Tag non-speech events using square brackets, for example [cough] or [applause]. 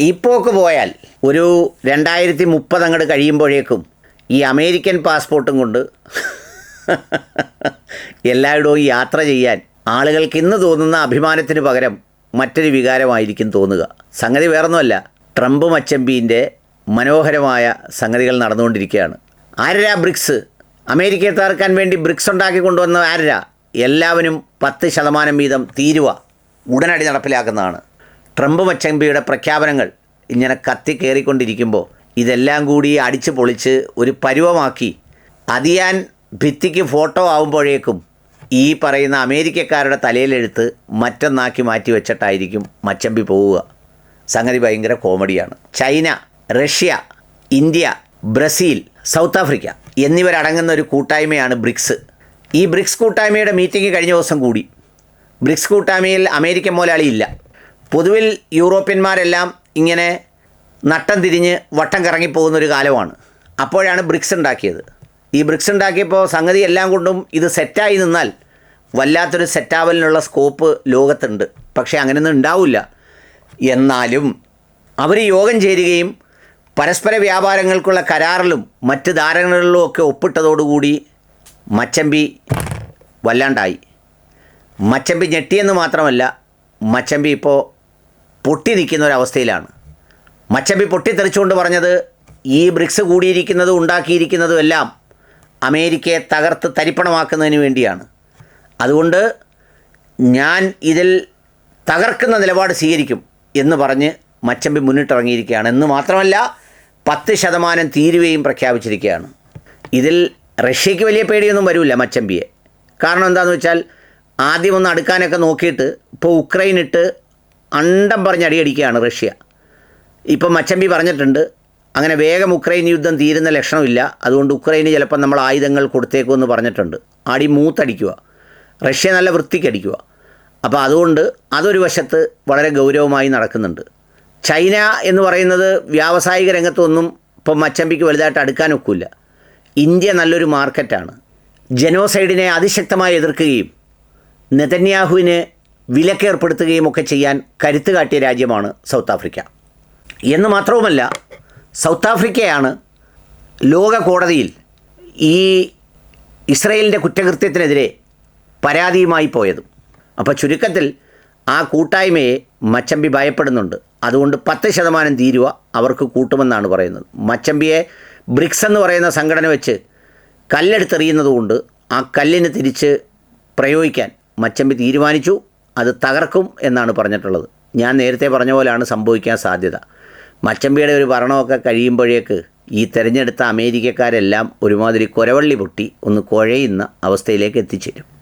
ഈ പോക്ക് പോയാൽ ഒരു രണ്ടായിരത്തി മുപ്പത് അങ്ങോട്ട് കഴിയുമ്പോഴേക്കും ഈ അമേരിക്കൻ പാസ്പോർട്ടും കൊണ്ട് [laughs] എല്ലായിടവും യാത്ര ചെയ്യാൻ ആളുകൾക്ക് ഇന്ന് തോന്നുന്ന അഭിമാനത്തിന് പകരം മറ്റൊരു വികാരമായിരിക്കും തോന്നുക. സംഗതി വേറൊന്നുമല്ല. ട്രംപ് മച്ചമ്പീന്റെ മനോഹരമായ സംഗതികൾ നടന്നുകൊണ്ടിരിക്കുകയാണ്. ആരരാ ബ്രിക്സ്? അമേരിക്കയെ തകർക്കാൻ വേണ്ടി ബ്രിക്സ് ഉണ്ടാക്കി കൊണ്ടുവന്ന ആരരാ? എല്ലാവരും പത്ത് ശതമാനം വീതം തീരുവ ഉടനടി നടപ്പിലാക്കുന്നതാണ്. ട്രംപ് മച്ചമ്പിയുടെ പ്രഖ്യാപനങ്ങൾ ഇങ്ങനെ കത്തി കയറിക്കൊണ്ടിരിക്കുമ്പോൾ ഇതെല്ലാം കൂടി അടിച്ച് പൊളിച്ച് ഒരു പരുവമാക്കി. അതിയാൻ ഭിത്തിക്ക് ഫോട്ടോ ആവുമ്പോഴേക്കും ഈ പറയുന്ന അമേരിക്കക്കാരുടെ തലയിലെഴുത്ത് മറ്റൊന്നാക്കി മാറ്റി വെച്ചിട്ടായിരിക്കും മച്ചമ്പി പോവുക. സംഗതി ഭയങ്കര കോമഡിയാണ്. China Russia India Brazil South Africa എന്നിവരടങ്ങുന്ന ഒരു കൂട്ടായ്മയാണ് ബ്രിക്സ്. ഈ ബ്രിക്സ് കൂട്ടായ്മയുടെ മീറ്റിംഗ് കഴിഞ്ഞ ദിവസം കൂടി. ബ്രിക്സ് കൂട്ടായ്മയിൽ അമേരിക്കൻ മുതലാളി ഇല്ല. പൊതുവിൽ യൂറോപ്യന്മാരെല്ലാം ഇങ്ങനെ നട്ടം തിരിഞ്ഞ് വട്ടം കറങ്ങിപ്പോകുന്ന ഒരു കാലമാണ്. അപ്പോഴാണ് ബ്രിക്സ് ഉണ്ടാക്കിയത്. ഈ ബ്രിക്സ് ഉണ്ടാക്കിയപ്പോൾ സംഗതി എല്ലാം കൊണ്ടും ഇത് സെറ്റായി നിന്നാൽ വല്ലാത്തൊരു സെറ്റാവലിനുള്ള സ്കോപ്പ് ലോകത്തുണ്ട്. പക്ഷേ അങ്ങനെയൊന്നും ഉണ്ടാവില്ല. എന്നാലും അവർ യോഗം ചേരുകയും പരസ്പര വ്യാപാരങ്ങൾക്കുള്ള കരാറിലും മറ്റ് ധാരണകളിലും ഒക്കെ ഒപ്പിട്ടതോടുകൂടി മച്ചമ്പി വല്ലാണ്ടായി. മച്ചമ്പി ഞെട്ടിയെന്ന് മാത്രമല്ല മച്ചമ്പി ഇപ്പോൾ പൊട്ടി നിൽക്കുന്ന ഒരവസ്ഥയിലാണ് മച്ചമ്പി പൊട്ടിത്തെറിച്ചുകൊണ്ട് പറഞ്ഞത് ഈ ബ്രിക്സ് കൂടിയിരിക്കുന്നതും ഉണ്ടാക്കിയിരിക്കുന്നതും എല്ലാം അമേരിക്കയെ തകർത്ത് തരിപ്പണമാക്കുന്നതിന് വേണ്ടിയാണ്. അതുകൊണ്ട് ഞാൻ ഇതിൽ തകർക്കുന്ന നിലപാട് സ്വീകരിക്കും എന്ന് പറഞ്ഞ് മച്ചമ്പി മുന്നിട്ടിറങ്ങിയിരിക്കുകയാണ്. എന്ന് മാത്രമല്ല പത്ത് ശതമാനം തീരുവയും പ്രഖ്യാപിച്ചിരിക്കുകയാണ്. ഇതിൽ റഷ്യയ്ക്ക് വലിയ പേടിയൊന്നും വരില്ല മച്ചമ്പിയെ കാരണം എന്താണെന്ന് വെച്ചാൽ ആദ്യം ഒന്ന് അടുക്കാനൊക്കെ നോക്കിയിട്ട് ഇപ്പോൾ ഉക്രൈൻ ഇട്ട് അണ്ടം പറഞ്ഞ് അടിയടിക്കുകയാണ് റഷ്യ. ഇപ്പം മച്ചമ്പി പറഞ്ഞിട്ടുണ്ട് അങ്ങനെ വേഗം ഉക്രൈൻ യുദ്ധം തീരുന്ന ലക്ഷണമില്ല അതുകൊണ്ട് ഉക്രൈന് ചിലപ്പോൾ നമ്മൾ ആയുധങ്ങൾ കൊടുത്തേക്കുമെന്ന് പറഞ്ഞിട്ടുണ്ട്. അടി മൂത്തടിക്കുക റഷ്യ നല്ല വൃത്തിക്കടിക്കുക. അപ്പോൾ അതുകൊണ്ട് അതൊരു വശത്ത് വളരെ ഗൗരവമായി നടക്കുന്നുണ്ട്. ചൈന എന്ന് പറയുന്നത് വ്യാവസായിക രംഗത്തൊന്നും ഇപ്പം മച്ചമ്പിക്ക് വലുതായിട്ട് അടുക്കാനൊക്കില്ല ഇന്ത്യ നല്ലൊരു മാർക്കറ്റാണ്. ജനോസൈഡിനെ അതിശക്തമായി എതിർക്കുകയും നെതന്യാഹുവിന് വിലക്കേർപ്പെടുത്തുകയും ഒക്കെ ചെയ്യാൻ കരുത്ത് കാട്ടിയ രാജ്യമാണ് സൗത്ത് ആഫ്രിക്ക. എന്ന് മാത്രവുമല്ല സൗത്ത് ആഫ്രിക്കയാണ് ലോക കോടതിയിൽ ഈ ഇസ്രയേലിന്റെ കുറ്റകൃത്യത്തിനെതിരെ പരാതിയുമായി പോയതും. അപ്പോൾ ചുരുക്കത്തിൽ ആ കൂട്ടായ്മയെ മച്ചമ്പി ഭയപ്പെടുന്നുണ്ട്. അതുകൊണ്ട് പത്ത് ശതമാനം തീരുവ അവർക്ക് കൂട്ടുമെന്നാണ് പറയുന്നത്. മച്ചമ്പിയെ ബ്രിക്സ് എന്ന് പറയുന്ന സംഘടന വെച്ച് കല്ലെടുത്തെറിയുന്നതുകൊണ്ട് ആ കല്ലിന് തിരിച്ച് പ്രയോഗിക്കാൻ മച്ചമ്പി തീരുമാനിച്ചു. അത് തകർക്കും എന്നാണ് പറഞ്ഞിട്ടുള്ളത്. ഞാൻ നേരത്തെ പറഞ്ഞ പോലെയാണ് സംഭവിക്കാൻ സാധ്യത. മച്ചമ്പിയുടെ ഒരു ഭരണമൊക്കെ കഴിയുമ്പോഴേക്ക് ഈ തെരഞ്ഞെടുത്ത അമേരിക്കക്കാരെല്ലാം ഒരുമാതിരി കുരവള്ളി പൊട്ടി ഒന്ന് കുഴയുന്ന അവസ്ഥയിലേക്ക് എത്തിച്ചേരും.